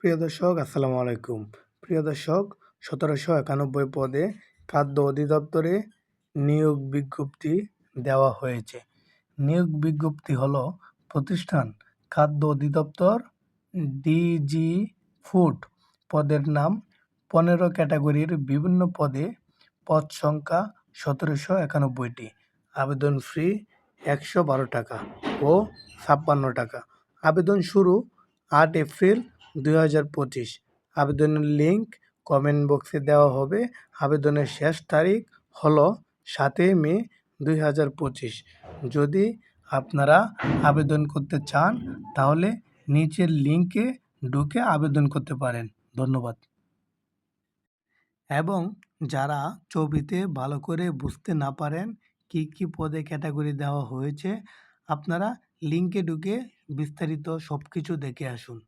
প্রিয় দর্শক, আসসালামু আলাইকুম। প্রিয় দর্শক, সতেরোশো একানব্বই পদে খাদ্য অধিদপ্তরে নিয়োগ বিজ্ঞপ্তি দেওয়া হয়েছে। নিয়োগ বিজ্ঞপ্তি হলো, প্রতিষ্ঠান খাদ্য অধিদপ্তর ডিজি ফুড পদের নাম পনেরো ক্যাটাগরির বিভিন্ন পদে পদ সংখ্যা সতেরোশো একানব্বইটি। আবেদন ফি একশো বারো টাকা ও ছাপ্পান্ন টাকা। আবেদন শুরু আট এপ্রিল দুই হাজার পঁচিশ। আবেদনের লিঙ্ক কমেন্ট বক্সে দেওয়া হবে। আবেদনের শেষ তারিখ হলো সাতই মে দুই হাজার পঁচিশ। যদি আপনারা আবেদন করতে চান, তাহলে নিচের লিঙ্কে ঢুকে আবেদন করতে পারেন। ধন্যবাদ। এবং যারা ছবিতে ভালো করে বুঝতে না পারেন কী কী পদে ক্যাটাগরি দেওয়া হয়েছে, আপনারা লিঙ্কে ঢুকে বিস্তারিত সব কিছু দেখে আসুন।